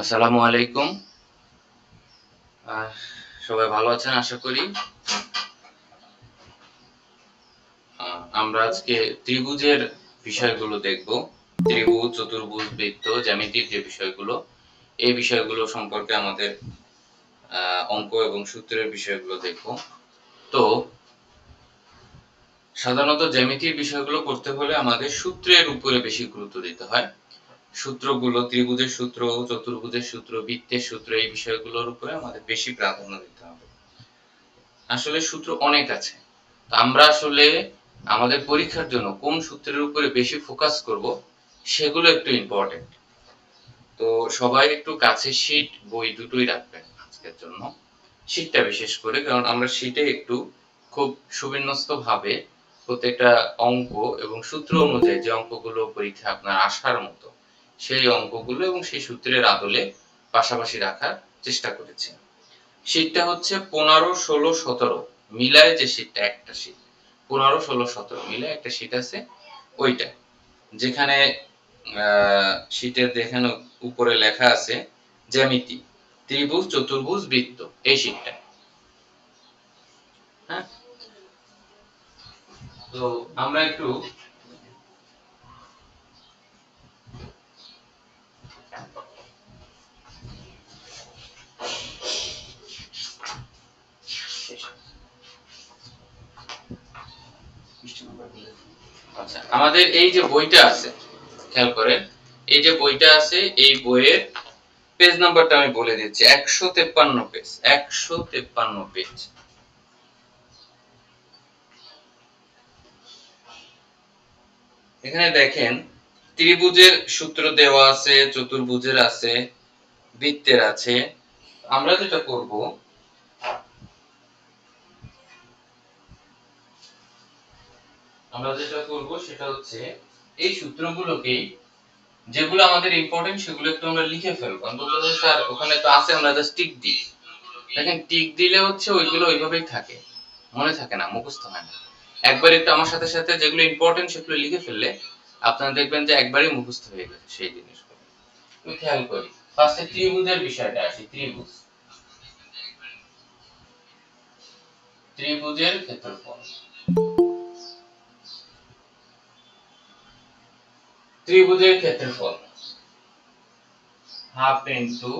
আসসালামু আলাইকুম। সবাই ভালো আছেন, আশা করি? আমরা আজকে ত্রিভুজের বিষয়গুলো দেখব। ত্রিভুজ, চতুর্ভুজ, বৃত্ত, জ্যামিতির যে বিষয়গুলো, এই বিষয়গুলো সম্পর্কে আমাদের অঙ্ক এবং সূত্রের বিষয়গুলো দেখব। তো, সাধারণত জ্যামিতির বিষয়গুলো করতে হলে আমাদের সূত্রের উপরে বেশি গুরুত্ব দিতে হয়। সূত্রগুলো, ত্রিভুজের সূত্র, চতুর্ভুজের সূত্র, বৃত্তের সূত্র, এই বিষয়গুলোর উপরে আমাদের বেশি প্রাধান্য দিতে হবে। আসলে সূত্র অনেক আছে। আমরা আসলে আমাদের পরীক্ষার জন্য কোন সূত্রের উপরে বেশি ফোকাস করব সেগুলো একটু ইম্পর্টেন্ট তো সবাই একটু কাছে শীট বই দুটোই রাখবেন আজকের জন্য। শীটটা বিশেষ করে, কারণ আমরা শীটে একটু খুব সুবিন্যস্ত ভাবে প্রত্যেকটা অঙ্ক এবং সূত্র অনুযায়ী যে অঙ্কগুলো পরীক্ষা আপনার আসার মতো সেই অঙ্কগুলো এবং সেই সূত্রের আদলে পাশাপাশি রাখার চেষ্টা করেছি। শীটটা হচ্ছে পনেরো, ষোলো, সতেরো। মিলায় যে শীটটা একটা শীট পনেরো, ষোলো, সতেরো। মিলায় একটা শীট আছে, ওইটা। যেখানে শীটের দেখানো উপরে লেখা আছে, জ্যামিতি। ত্রিভুজ, চতুর্ভুজ, বৃত্ত। এই শীটটা হ্যাঁ? তো আমরা একটু আচ্ছা আমাদের এই যে বইটা আছে, খেয়াল করেন, এই যে বইটা আছে, এই বইয়ের পেজ নাম্বারটা আমি বলে দিচ্ছি, একশো তেপ্পান্ন পেজ একশো তেপ্পান্ন পেজ এখানে দেখেন, ত্রিভুজের সূত্র দেওয়া আছে, চতুর্ভুজের আছে, বৃত্তের আছে। আমরা যেটা করব আমরা যেটা করব সেটা হচ্ছে, এই সূত্রগুলোকেই যেগুলো আমাদের ইম্পর্টেন্ট সেগুলো একটু আমরা লিখে ফেলব। অন্তত স্যার, ওখানে তো আছে, আমরা জাস্ট টিক দিই। দেখেন টিক দিলে হচ্ছে ওইগুলো ওইভাবেই থাকে। মনে থাকে না, মুখস্থ হয় না। একবার একটু আমার সাথে সাথে যেগুলো ইম্পর্টেন্ট সেগুলো লিখে ফেললে আপনারা দেখবেন যে একবারই মুখস্থ হয়ে গেছে সেই জিনিসগুলো। খেয়াল করি। ফার্স্টে ত্রিভুজের বিষয়টা আসি, ত্রিভুজ। ত্রিভুজের ক্ষেত্রফল। ত্রিভুজের ক্ষেত্রফল। হাফ ইন্টু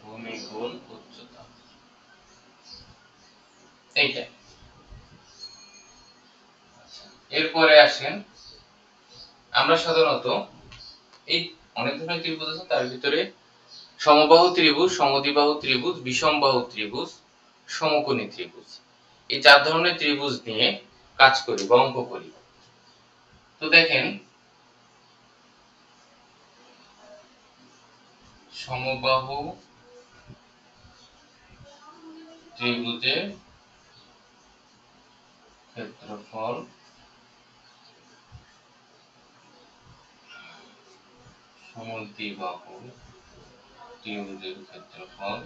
ভূমি গুণ উচ্চতা। এইটা। আচ্ছা, এরপরে আসেন আমরা সাধারণত এই অনেক ধরনের ত্রিভুজ আছে তার ভিতরে সমবাহু ত্রিভুজ সমদ্বিবাহু ত্রিভুজ বিষমবাহু ত্রিভুজ সমকোণী ত্রিভুজ। এই চার ধরনের ত্রিভুজ নিয়ে কাজ করি বা করি। তো দেখেন সমবাহু ত্রিভুজের ক্ষেত্রফল সমদ্বিবাহু ত্রিভুজের ক্ষেত্রফল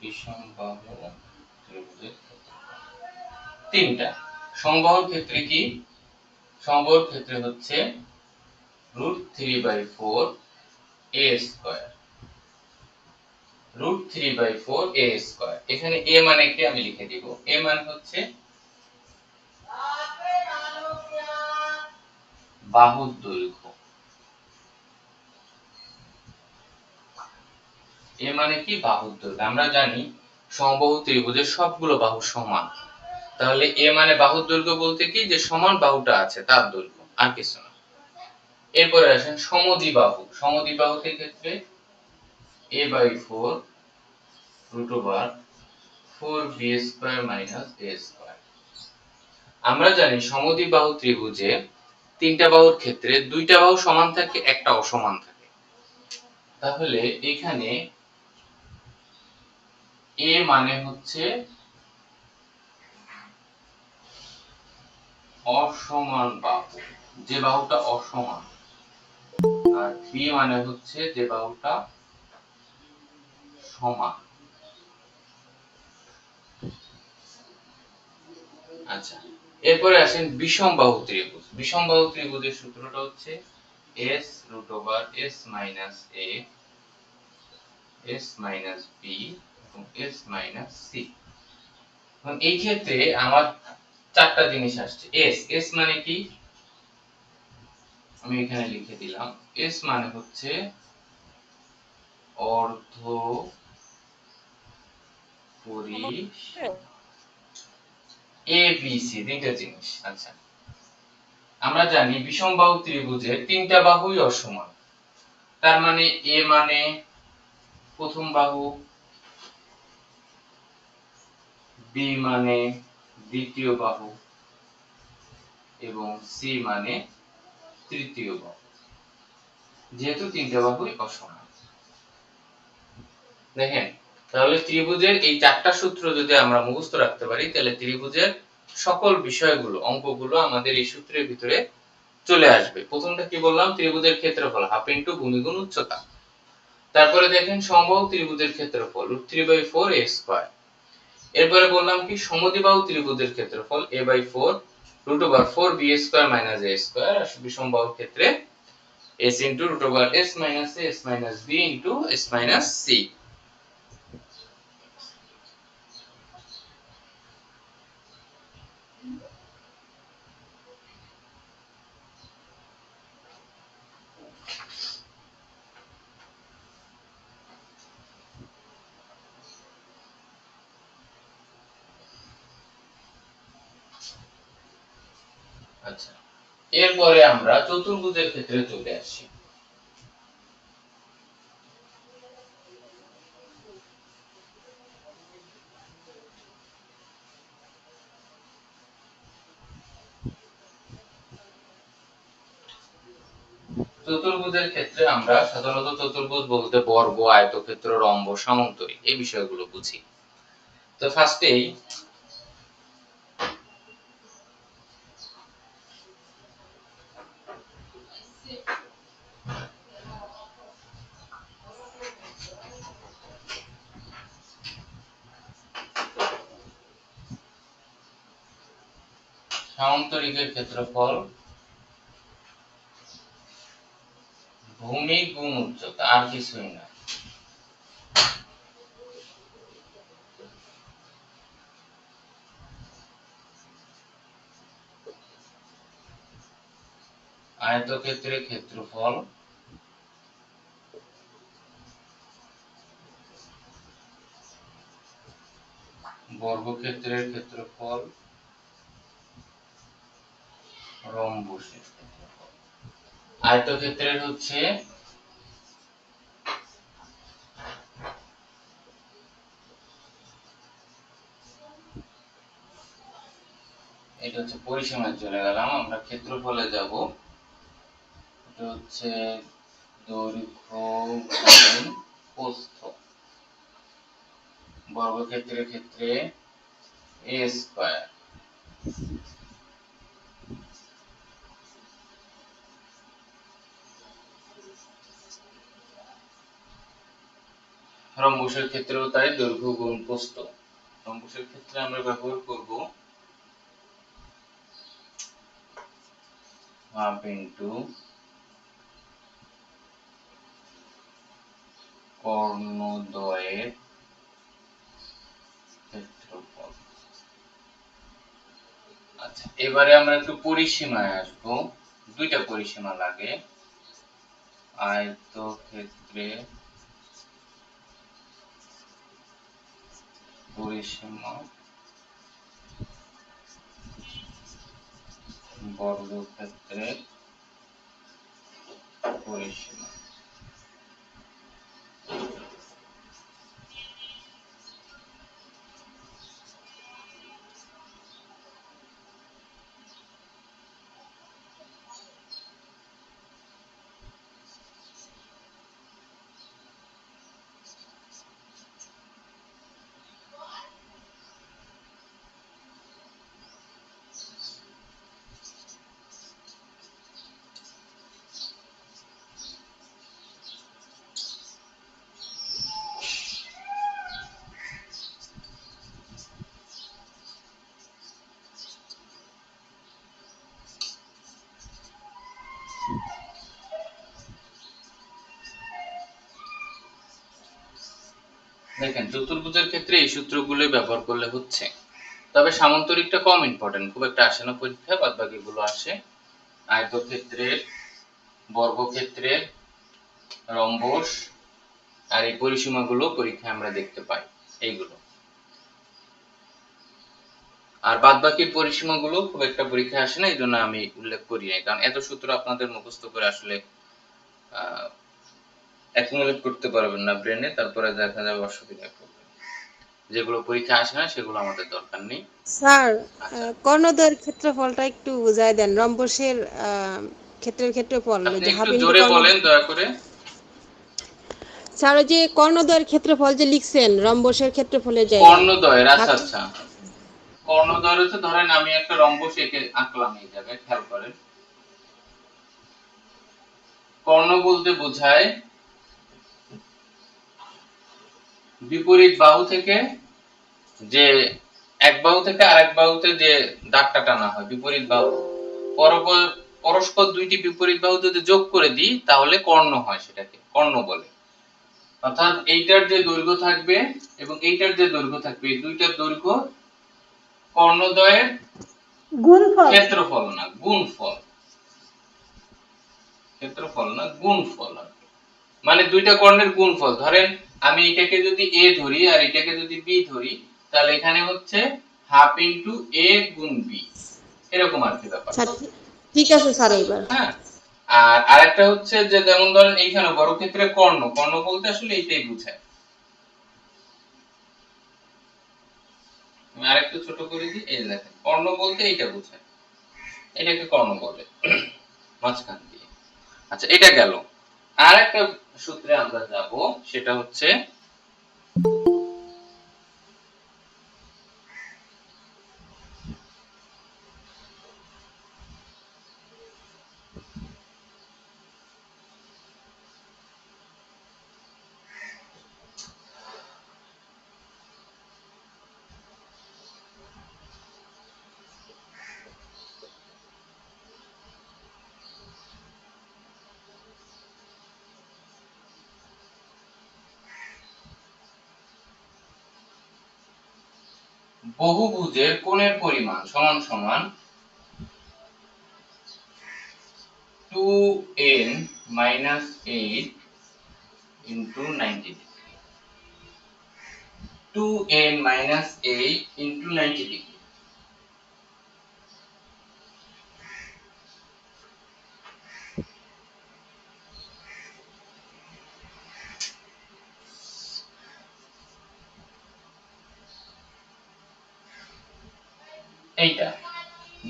বিষমবাহু ত্রিভুজের ক্ষেত্রফল। তিনটা। সমবাহুর ক্ষেত্রে কি? সমবাহুর ক্ষেত্রে হচ্ছে root three by four A square. Root three by four A square. এখানে এ মানে কি আমি লিখে দিব। এ মানে হচ্ছে বাহুর দৈর্ঘ্য। এ মানে কি? বাহুর দৈর্ঘ্য। আমরা জানি সমবাহু ত্রিভুজের সবগুলো বাহু সমান। তাহলে এ মানে বাহুর দৈর্ঘ্য বলতে কি? যে সমান বাহুটা আছে, তার দৈর্ঘ্য, আর কিছু না। এরপরে আসেন সমদ্বিবাহু। সমদ্বিবাহুতে ক্ষেত্রে a by 4 root over 4b square minus a square আমরা জানি সমদ্বিবাহু ত্রিভুজে তিনটা বাহুর ক্ষেত্রে দুইটা বাহু সমান থাকে, একটা অসমান থাকে। তাহলে এখানে a মানে হচ্ছে অসমান বাহু। যে বাহুটা অসমান। আর b মানে হচ্ছে যে বাহুটা সমান। আচ্ছা এরপরে আসেন বিষমবাহু ত্রিভুজ। বিষমবাহু ত্রিভুজের সূত্রটা হচ্ছে s root over s minus A s minus B এবং s মাইনাস এখন এই ক্ষেত্রে আমার চারটা জিনিস আসছে। S s মানে কি? আমি এখানে লিখে দিলাম। S মানে হচ্ছে অর্ধ এ বি সি তিনটা জিনিস। আচ্ছা। আমরা জানি বিষমবাহু ত্রিভুজের তিনটা বাহুই অসমান। তার মানে এ মানে প্রথম বাহু বি মানে দ্বিতীয় বাহু এবং সি মানে তৃতীয় বাহু। যেহেতু তিনটা বাহুই অসমান। দেখেন, তাহলে ত্রিভুজের এই চারটা সূত্র যদি আমরা মুখস্থ রাখতে পারি, তাহলে ত্রিভুজের সকল বিষয়গুলো, অঙ্কগুলো আমাদের এই সূত্রের ভিতরে চলে আসবে। প্রথমটা কি বললাম? ত্রিভুজের ক্ষেত্রফল, হাফ ইন্টু ভূমি গুণ উচ্চতা। তারপরে দেখেন, সমবাহু ত্রিভুজের ক্ষেত্রফল, root three by four A square. এরপরে বললাম কি, সমদ্বিবাহু ত্রিভুজের ক্ষেত্রফল a by four root over four B square minus A square আর বিষমবাহুর ক্ষেত্রে S into root over S minus A S minus B into minus C আচ্ছা এরপরে আমরা চতুর্ভুজের ক্ষেত্রে চলে আসি। চতুর্ভুজের ক্ষেত্রে আমরা সাধারণত চতুর্ভুজ বলতে বর্গ, আয়তক্ষেত্র, রম্ব, সামন্তরিক এই বিষয়গুলো বুঝি। তো ফার্স্টেই সামান্তরিকের ক্ষেত্রফল ভূমি গুণ উচ্চতা আর কিছুই না আয়তক্ষেত্রের ক্ষেত্রফল বর্গক্ষেত্রের ক্ষেত্রফল ক্ষেত্রফল আয়তক্ষেত্রের হচ্ছে এটা হচ্ছে পরিসীমায় চলে গেলাম, আমরা ক্ষেত্রফলে যাব। এটা হচ্ছে দৈর্ঘ্য প্রস্থ বর্গক্ষেত্রের ক্ষেত্রে এ রম্বসের ক্ষেত্রেও তাই দৈর্ঘ্য গুণ প্রস্থ। রম্বসের ক্ষেত্রে আমরা ব্যবহার করব হাফ ইন্টু কর্ণদ্বয়ের ক্ষেত্রফল। আচ্ছা এবারে আমরা একটু পরিসীমায় আসব। দুইটা পরিসীমা লাগে। আয়তক্ষেত্রে পরিসীমা বর্গক্ষেত্রের পরিসীমা। দেখেন, চতুর্ভুজের ক্ষেত্রে এই সূত্রগুলোই ব্যবহার করলে হচ্ছে। তবে সামান্তরিকটা কম ইম্পর্টেন্ট খুব একটা আসে না পরীক্ষায় বাদ বাকিগুলো আসে। আয়তক্ষেত্রের, বর্গক্ষেত্রের, রম্বস, আর এই পরিসীমাগুলো পরীক্ষায় আমরা দেখতে পাই, এইগুলো। আর বাদ বাকির পরিসীমাগুলো খুব একটা পরীক্ষায় আসে না এই জন্য আমি উল্লেখ করি নাই। কারণ এত সূত্র আপনাদের মুখস্থ করে আসলে অ্যাকুমুলেট করতে পারবেন না ব্রেনে তারপরে দেখা যাবে অসুবিধা করবে যেগুলো পরীক্ষা আসে না সেগুলো আমাদের দরকার নেই। স্যার আচ্ছা। আহ, কর্ণদ্বয়ের ক্ষেত্রফলটা একটু বুঝাই দেন রম্বসের ক্ষেত্রের ক্ষেত্রফল আপনি যে হাফ জোরে বলেন দয়া করে। স্যার যে কর্ণদ্বয়ের ক্ষেত্রফল যে লিখছেন রম্বসের ক্ষেত্রফলের জায়গায় কর্ণদ্বয়ের আচ্ছা আচ্ছা। কর্ণদ্বয়ের হচ্ছে ধরেন আমি একটা রম্বস এঁকে আঁকলাম এই জায়গায় খেয়াল করেন। কর্ণ বলতে বোঝায় বিপরীত বাহু থেকে যে এক বাহু থেকে আরেক বাহুতে যে দাগটা টানা হয় বিপরীত বাহু। পরপর পরস্পর দুইটি বিপরীত বাহু যদি যোগ করে দিই তাহলে কর্ণ হয় সেটাকে কর্ণ বলে। অর্থাৎ এইটার যে দৈর্ঘ্য থাকবে এবং এইটার যে দৈর্ঘ্য থাকবে এই দুইটার দৈর্ঘ্য কর্ণদ্বয়ের গুণফল। ক্ষেত্রফল না গুণফল। ক্ষেত্রফল না গুণফল মানে দুইটা কর্ণের গুণফল। ধরেন আমি এটাকে যদি এ ধরি আর এটাকে যদি বি ধরি তাহলে এখানে হচ্ছে হাফ ইনটু এ গুণ বি এরকম আর কি ব্যাপার। ঠিক আছে স্যার এইবার হ্যাঁ। আর আরেকটা হচ্ছে যে যেমন ধরেন এইখানে বড় ক্ষেত্রে কর্ণ। কর্ণ বলতে আসলে এইটাই বোঝায়। আমি আরেকটু ছোট করে দিই এই দেখেন কর্ণ বলতে এইটা বোঝায়। এটাকে কর্ণ বলে। মাঝখান দিয়ে। আচ্ছা এটা গেল। আর একটা সূত্রে আমরা যাব সেটা হচ্ছে বহুভুজের কোণের পরিমাণ সমান সমান two N minus eight into ninety two N minus eight into ninety degree এইটা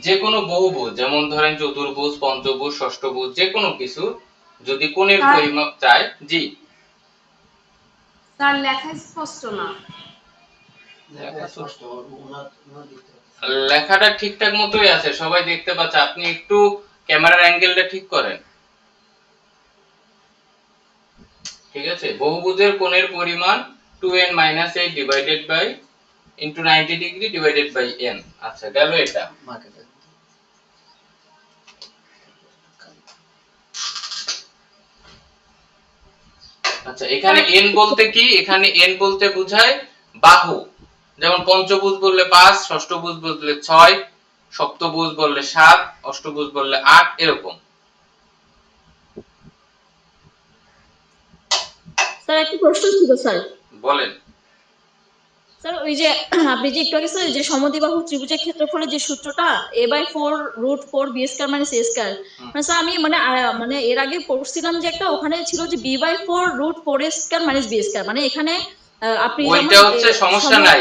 যে কোনো বহুভুজ যেমন ধরেন চতুর্ভুজ পঞ্চভুজ ষষ্ঠভুজ যে কোনো কিছু যদি কোণের পরিমাপ চায় জি। তার লেখা স্পষ্ট না। লেখাটা ঠিকঠাক মতোই আছে সবাই দেখতে পাচ্ছে। আপনি একটু ক্যামেরার অ্যাঙ্গেলটা ঠিক করেন। ঠিক আছে? বহুভুজের কোণের পরিমাণ 2n minus eight divided by into ninety degree divided by n আচ্ছা গেল এটা। আচ্ছা এখানে n বলতে কি? এখানে n বলতে বোঝায় বাহু। যেমন পঞ্চভুজ বললে পাঁচ ষষ্ঠভুজ বললে ছয় সপ্তভুজ বললে সাত অষ্টভুজ বললে আট এরকম। স্যার একটা প্রশ্ন ছিল স্যার। বলেন। স্যার ওই যে আপনি যে একটু আগে যে সমদ্বিবাহু ত্রিভুজের ক্ষেত্রফলের যে সূত্রটা A by four root four B square minus A square মানে স্যার আমি মানে মানে এর আগে পড়ছিলাম যে একটা ওখানে ছিল যে B by four root four A square minus B square মানে এখানে আপনি ওইটা হচ্ছে সমস্যা নাই।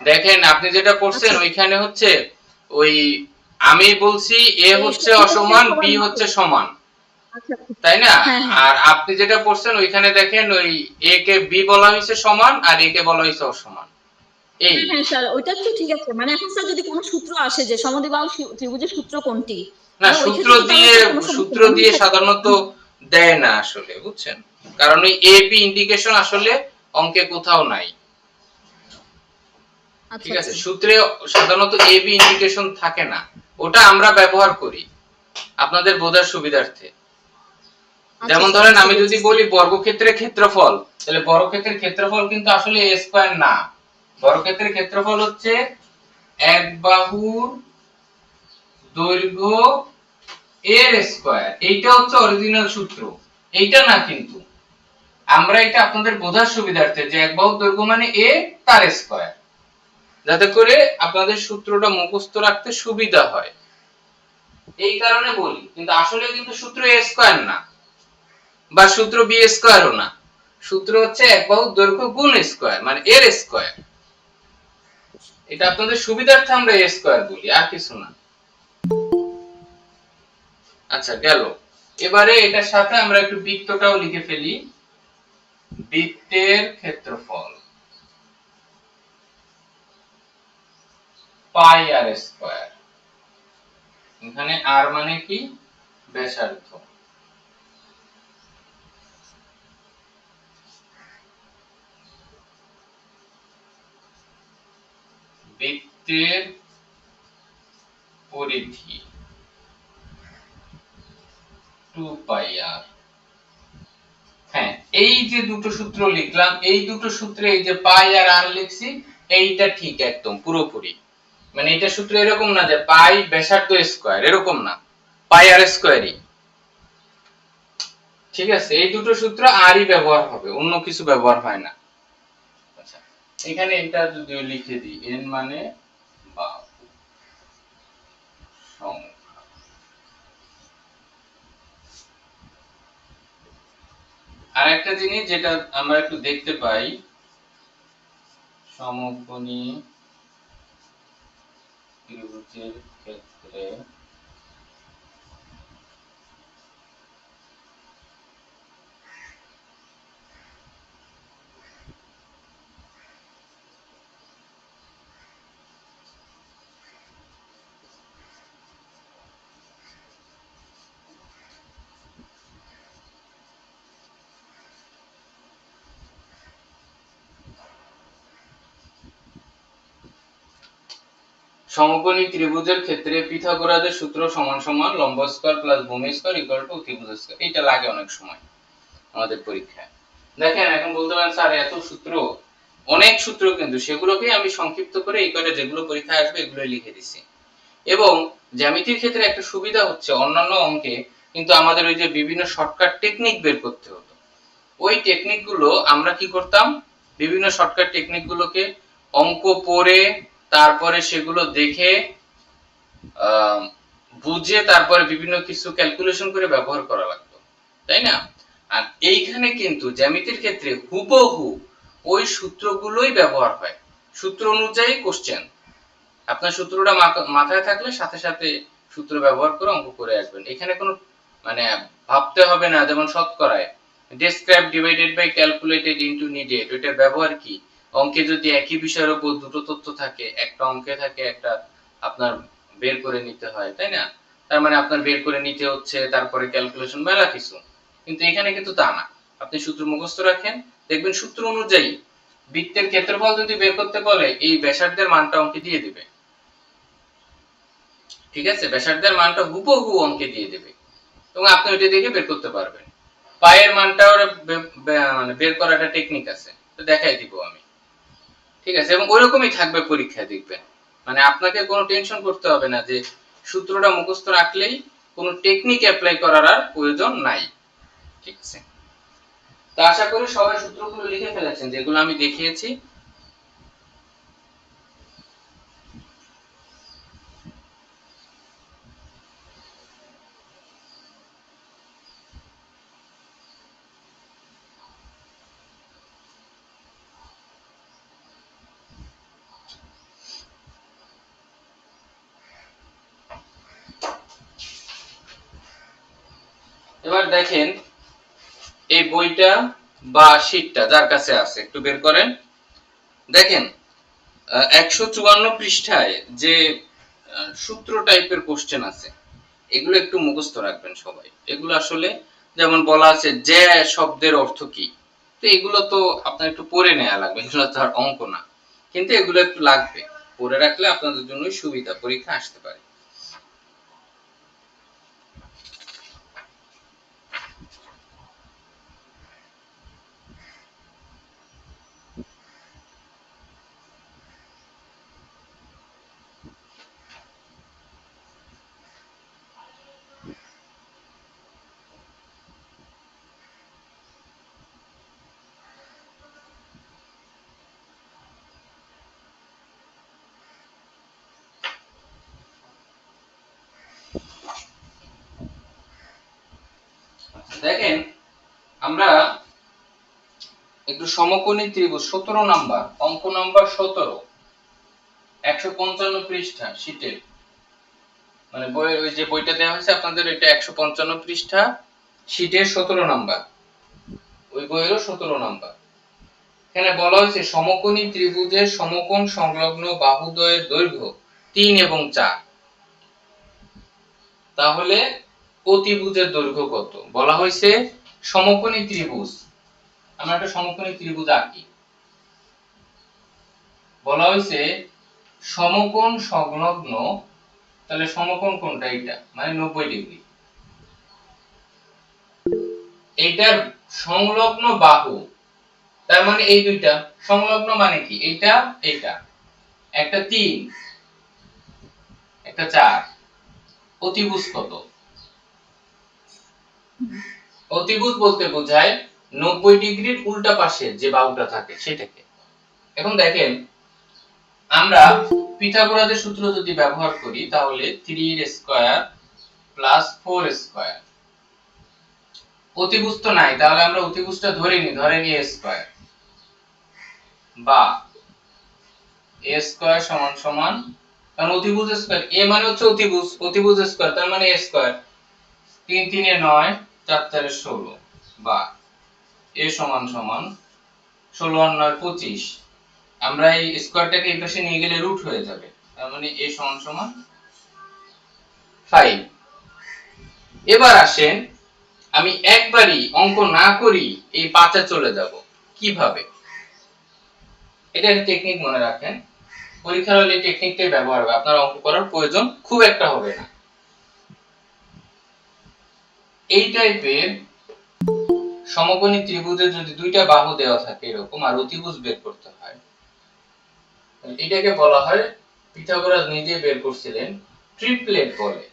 দেখেন আপনি যেটা করছেন আচ্ছা। ওইখানে হচ্ছে ওই আমি বলছি এ হচ্ছে অসমান বি হচ্ছে সমান। আচ্ছা, তাই না? হ্যাঁ, হ্যাঁ। আর আপনি যেটা করছেন ওইখানে দেখেন ওই এ কে বি বলা হয়েছে সমান আর এ কে বলা হয়েছে অসমান। হ্যাঁ হ্যাঁ স্যার ওইটা তো ঠিক আছে। মানে এখন স্যার যদি কোনো সূত্র আসে যে সমদ্বিবাহু ত্রিভুজের সূত্র কোনটি? না সূত্র দিয়ে সূত্র দিয়ে সাধারণত দেয় না আসলে বুঝছেন? কারণ ওই এ বি ইন্ডিকেশন আসলে অঙ্কে কোথাও নাই। আচ্ছা, ঠিক আছে? আচ্ছা। সূত্রে সাধারণত এ বি ইন্ডিকেশন থাকে না। ওটা আমরা ব্যবহার করি আপনাদের বোঝার সুবিধার্থে। আচ্ছা, যেমন ধরেন আমি যদি বলি বর্গক্ষেত্রের ক্ষেত্রফল তাহলে বর্গক্ষেত্রের ক্ষেত্রফল কিন্তু আসলে এ স্কয়ার না। বর্গক্ষেত্রের ক্ষেত্রফল হচ্ছে এক বাহুর দৈর্ঘ্য এর স্কয়ার। এইটা হচ্ছে অরিজিনাল সূত্র। এইটা না কিন্তু। আমরা এটা আপনাদের বোঝার সুবিধার্থে যে এক বাহুর দৈর্ঘ্য মানে এ, তার স্কয়ার। যাতে করে আপনাদের সূত্রটা মুখস্থ রাখতে সুবিধা হয়। এই কারণে বলি, কিন্তু আসলে কিন্তু সূত্র এ স্কয়ার না। বা সূত্র বি স্কয়ারও না। সূত্র হচ্ছে এক বাহুর দৈর্ঘ্য গুণ স্কয়ার মানে এর স্কয়ার। এটা আপনাদের সুবিধার্থে আমরা এ স্কয়ার বলি, আর কিছু না। আচ্ছা গেল। এবারে এটার সাথে আমরা একটু বৃত্তটাও লিখে ফেলি। বৃত্তের ক্ষেত্রফল পাই আর স্কোয়ার। এখানে আর মানে কি? ব্যাসার্ধ। বৃত্তের পরিধি। টু পাই আর হ্যাঁ এই যে দুটো সূত্র লিখলাম, এই দুটো সূত্রে এই যে পাই আর আর লিখছি, এইটা ঠিক একদম, পুরোপুরি। মানে এটা সূত্র এরকম না যে পাই ব্যাসার্ধ স্কয়ার এরকম না। পাই আর স্কয়ারই ঠিক আছে, এই দুটো সূত্র আরই ব্যবহার হবে, অন্য কিছু ব্যবহার হয় না। এখানে এটা যদি লিখে দিই, n মানে আর একটা জিনিস যেটা আমরা একটু দেখতে পাই, সমকোণী ত্রিভুজের ক্ষেত্রে সমকোণী ত্রিভুজের ক্ষেত্রে পিথাগোরাসের সূত্র সমান সমান লম্ব স্কয়ার প্লাস ভূমি স্কয়ার ইকুয়াল টু ত্রিভুজ স্কয়ার। এটা লাগে অনেক সময় আমাদের পরীক্ষায়। দেখেন, এখন বলতে পারেন, স্যার, এত সূত্র, অনেক সূত্র কিন্তু সেগুলোকে আমি সংক্ষিপ্ত করে এই করে যেগুলো পরীক্ষায় আসবে এগুলো লিখে দিছি। এবং জ্যামিতির ক্ষেত্রে একটা সুবিধা হচ্ছে, অন্যান্য অঙ্কে কিন্তু আমাদের ওই যে বিভিন্ন শর্টকাট টেকনিক বের করতে হতো। ওই টেকনিকগুলো আমরা কি করতাম? বিভিন্ন শর্টকাট টেকনিকগুলোকে অঙ্ক পড়ে তারপরে সেগুলো দেখে বুঝে তারপরে বিভিন্ন কিছু ক্যালকুলেশন করে ব্যবহার করা লাগতো, তাই না? আর এইখানে কিন্তু জ্যামিতির ক্ষেত্রে হুবহু ওই সূত্রগুলোই ব্যবহার হয়। সূত্র অনুযায়ী কোশ্চেন আপনার সূত্রটা মাথায় থাকলে সাথে সাথে সূত্র ব্যবহার করে অঙ্ক করে আসবেন। এখানে কোনো মানে ভাবতে হবে না, যেমন শতকরায়। Describe divided by calculated into needed ওইটার ব্যবহার কি? অঙ্কে যদি একই বিষয়ের উপর দুটো তথ্য থাকে, একটা অঙ্কে থাকে, একটা আপনার বের করে নিতে হয়, তাই না? তার মানে আপনার বের করে নিতে হচ্ছে, তারপরে ক্যালকুলেশন মেলা কিছু। কিন্তু এখানে কিন্তু তা না। আপনি সূত্র মুখস্থ রাখেন, দেখবেন সূত্র অনুযায়ী বৃত্তের ক্ষেত্রফল যদি বের করতে বলে, এই ব্যাসার্ধের মানটা অঙ্কে দিয়ে দিবে। ঠিক আছে? ব্যাসার্ধের মানটা হুবহু অঙ্কে দিয়ে দেবে। এবং আপনি ওইটা দেখে বের করতে পারবেন। পায়ের মানটা মানে বের করার একটা টেকনিক আছে। তো দেখাই দিব আমি। ঠিক আছে? এবং ওইরকমই থাকবে পরীক্ষায় দেখবেন। মানে আপনাকে কোনো টেনশন করতে হবে না যে সূত্রটা মুখস্থ রাখলেই কোনো টেকনিক অ্যাপ্লাই করার আর প্রয়োজন নাই। ঠিক আছে? তো আশা করি সবাই সূত্রগুলো লিখে ফেলেছেন, যেগুলো আমি দেখিয়েছি। দেখেন এই বইটা বা শীটটা যার কাছে আছে, একটু বের করেন। দেখেন একশো চুয়ান্ন পৃষ্ঠায় যে সূত্র টাইপের কোশ্চেন আছে, এগুলো একটু মুখস্থ রাখবেন সবাই। এগুলো আসলে যেমন বলা আছে যে শব্দের অর্থ কি? তো এগুলো তো আপনার একটু পড়ে নেওয়া লাগবে, এগুলো তো আর অঙ্ক না। কিন্তু এগুলো একটু লাগবে। পড়ে রাখলে আপনাদের জন্যই সুবিধা, পরীক্ষা আসতে পারে। দেখেন, আমরা একটু সমকোণী ত্রিভুজ, সতেরো নাম্বার, অঙ্ক নাম্বার সতেরো, একশো পঞ্চান্ন পৃষ্ঠা শীটের মানে বই, ওই যে বইটা দেওয়া হয়েছে আপনাদের, এটা একশো পঞ্চান্ন পৃষ্ঠা শীটের সতেরো নাম্বার। ওই বইয়েরও সতেরো নাম্বার। এখানে বলা হয়েছে, সমকোণী ত্রিভুজের সমকোণ সংলগ্ন বাহুদ্বয়ের দৈর্ঘ্য তিন এবং চার। তাহলে অতিভুজের দৈর্ঘ্য কত? বলা হয়েছে সমকোণী ত্রিভুজ। আমরা একটা সমকোণী ত্রিভুজ আঁকি। বলা হয়েছে সমকোণ সংলগ্ন, তাহলে সমকোণ কোনটা এটা মানে নব্বই ডিগ্রি। এইটার সংলগ্ন বাহু, তার মানে এই দুইটা। সংলগ্ন মানে কি? এইটা এইটা। একটা তিন, একটা চার। অতিভুজ কত? অতিভুজ বলতে বোঝায় নব্বই ডিগ্রির উল্টা পাশে যে বাহুটা থাকে সেটাকে। এখন দেখেন, আমরা পিথাগোরাসের সূত্র যদি ব্যবহার করি, তাহলে three square plus four square অতিভুজ তো নাই, তাহলে আমরা অতিভুজটা ধরে নিই ধরে নিই স্কোয়ার বা এ স্কোয়ার সমান সমান, কারণ অতিভুজ স্কোয়ার এ মানে হচ্ছে অতিভুজ অতিভুজ স্কোয়ার তার মানে এ স্কোয়ার তিন তিনে নয় চার ষোলো বা এ সমান সমান ষোলো আর পঁচিশ। আমরা এই স্কোয়ারটাকে এই পাশে নিয়ে গেলে রুট হয়ে যাবে। তার মানে এ সমান সমান ফাইভ। এবার আসেন, আমি একবারই অঙ্ক না করি এই পাঁচে চলে যাব। কীভাবে? এটা একটা টেকনিক মনে রাখেন। পরীক্ষার হলে টেকনিকটাই ব্যবহার হবে। আপনার অঙ্ক করার প্রয়োজন খুব একটা হবে না। এই টাইপের সমকোণী ত্রিভুজের যদি দুইটা বাহু দেওয়া থাকে এরকম আর অতিভুজ বের করতে হয় এটাকে বলা হয় পিথাগোরাস নিজে বের করছিলেন ট্রিপলেট বলে।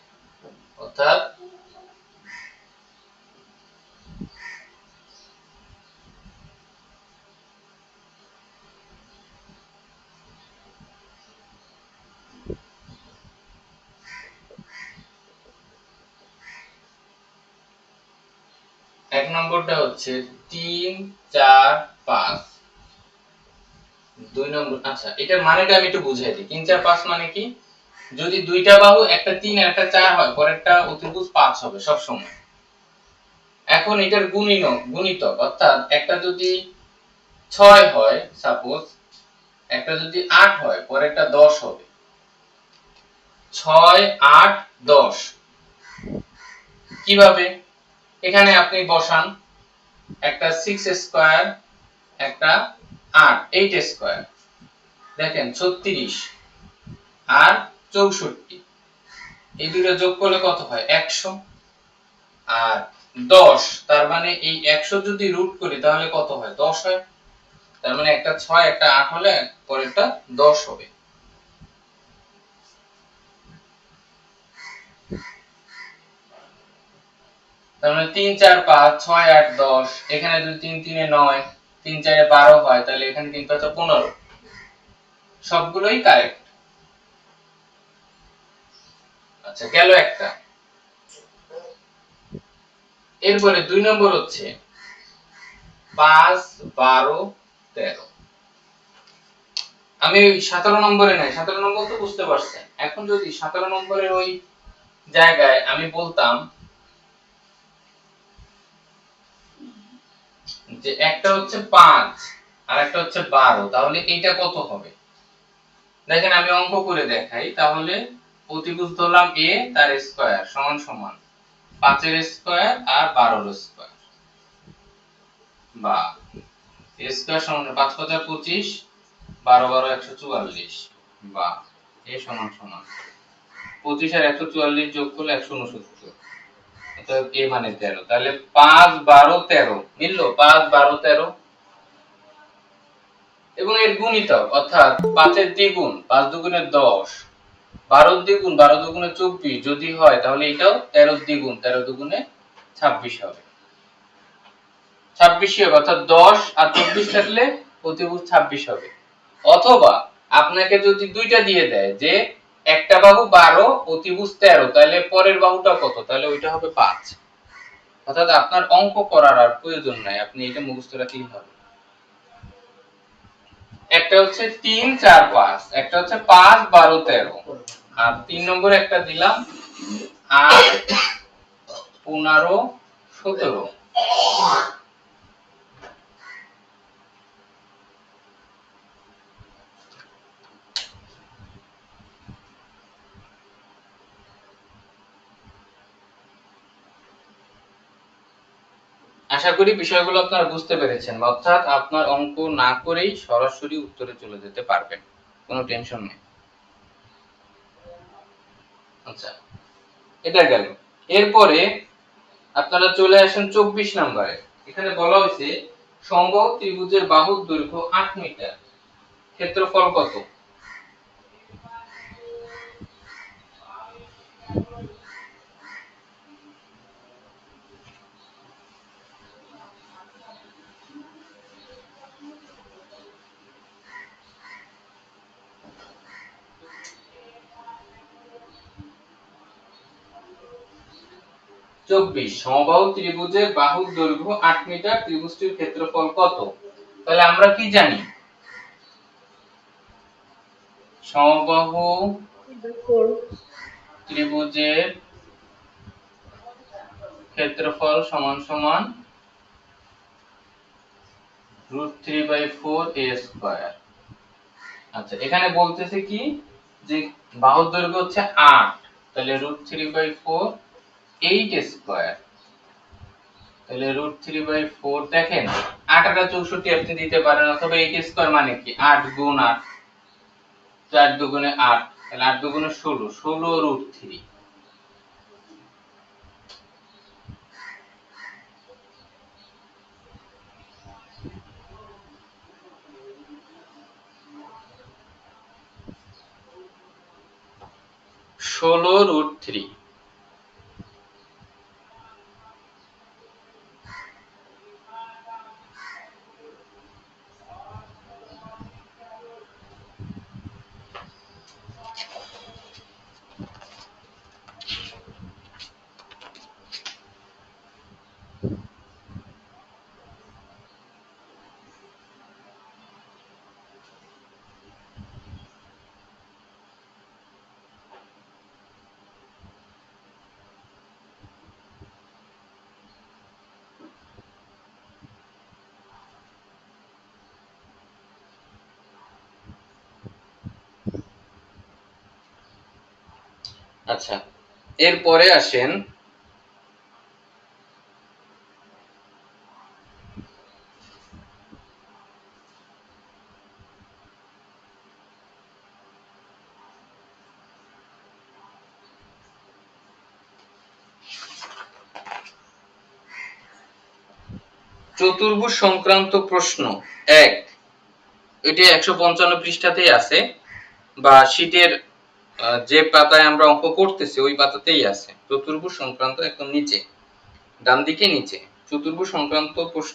অর্থাৎ এক নম্বরটা হচ্ছে তিন, চার, পাঁচ। দুই নম্বর আচ্ছা এটার মানেটা আমি একটু বুঝাই দিই। তিন, চার, পাঁচ মানে কি? যদি দুইটা বাহু, একটা তিন একটা চার হয়, পরেরটা পাঁচ হবে সব সময় এখন এটার গুণিনক গুণিতক, অর্থাৎ একটা যদি ছয় হয় সাপোজ একটা যদি আট হয়, পরেরটা দশ হবে। ছয়, আট, দশ। কীভাবে? এখানে আপনি বসান একটা সিক্স স্কোয়ার একটা আট এইট স্কোয়ার দেখেন ছত্রিশ আর চৌষট্টি। এই দুটো যোগ করলে কত হয়? একশো। আর দশ, তার মানে এই একশো যদি রুট করি তাহলে কত হয়? দশ হয়। তার মানে একটা ছয়, একটা আট হলে পরেরটা দশ হবে। মানে তিন চার পাঁচ ছয় আট দশ, এখানে যদি তিন তিনে নয়, তিন চারে বারো হয়, তাহলে এখানে কিন্তু হচ্ছে পনেরো। সবগুলোই কারেক্ট আচ্ছা গেল একটা। এরপরে দুই নম্বর হচ্ছে পাঁচ, বারো, তেরো। আমি ওই সতেরো নম্বরে নাই, সতেরো নম্বর তো বুঝতে পারছেন। এখন যদি সতেরো নম্বরের ওই জায়গায় আমি বলতাম যে একটা হচ্ছে পাঁচ আর একটা হচ্ছে বারো, তাহলে এটা কত হবে? দেখেন আমি অঙ্ক করে দেখাই, তাহলে অতিভুজ ধরলাম এ তার স্কয়ার সমান সমান পাঁচের স্কয়ার আর বারোর স্কয়ার বা স্কয়ার সমান পাঁচ পাঁচা পঁচিশ, বারো বারো একশো চুয়াল্লিশ। বা এ সমান সমান। পঁচিশ আর একশো চুয়াল্লিশ যোগ করলে একশো উনসত্তর। অতএব এ মানে তেরো? তাহলে পাঁচ বারো তেরো, মিললো? পাঁচ বারো তেরো। এবং এর গুণিতক, অর্থাৎ দ্বিগুণ দ্বিগুণ যদি হয়, তাহলে এটাও তেরো দ্বিগুণ, তেরো দুগুণে ছাব্বিশ হবে। ছাব্বিশ হবে, অর্থাৎ দশ আর চব্বিশ থাকলে ছাব্বিশ হবে। অথবা আপনাকে যদি দুইটা দিয়ে দেয় যে একটা বাহু বারো অতিভুজ তেরো, তাহলে পরের বাহুটা কত? তাহলে ওইটা হবে পাঁচ। অর্থাৎ আপনার অঙ্ক করার আর প্রয়োজন নাই, আপনি এটা মুখস্থ রাখলেই হবে। একটা হচ্ছে তিন, চার, পাঁচ। একটা হচ্ছে পাঁচ, বারো, তেরো। আর তিন নম্বর একটা দিলাম, আট, পনেরো, সতেরো। আশা করি বিষয়গুলো আপনারা বুঝতে পেরেছেন, অর্থাৎ আপনার অঙ্ক না করেই সরাসরি উত্তরে চলে যেতে পারবেন, কোনো টেনশন নেই। আচ্ছা এটা গেল। এরপরে আপনারা চলে আসেন চব্বিশ নম্বরে। এখানে বলা হয়েছে সম্ভব ত্রিভুজের বাহুর দৈর্ঘ্য আট মিটার। ক্ষেত্রফল কত? চব্বিশ, সমবাহু ত্রিভুজের বাহুর দৈর্ঘ্য আট মিটার, ত্রিভুজটির ক্ষেত্রফল কত? তাহলে আমরা কি জানি? সমবাহু ত্রিভুজের ক্ষেত্রফল সমান সমান root three by four A square. আচ্ছা এখানে বলতেছে কি? যে বাহুর দৈর্ঘ্য হচ্ছে আট, তাহলে root three by four eight তাহলে রুট থ্রি দেখেন চৌষট্টি আপনি দিতে পারেন, অথবা স্কোয়ার মানে কি? আট গুণ তাহলে আট দুগুণে ষোলো ষোলো রুট ষোলো রুট থ্রি আচ্ছা এরপরে আসেন। চতুর্ভুজ সংক্রান্ত প্রশ্ন এক। এটি একশো পঞ্চান্ন পৃষ্ঠাতেই আছে বা আহ, যে পাতায় আমরা অঙ্ক করতেছি, ওই পাতাতেই আছে। চতুর্ভুজ সংক্রান্ত একদম নিচে ডান দিকে নিচে। চতুর্ভুজ সংক্রান্ত প্রশ্ন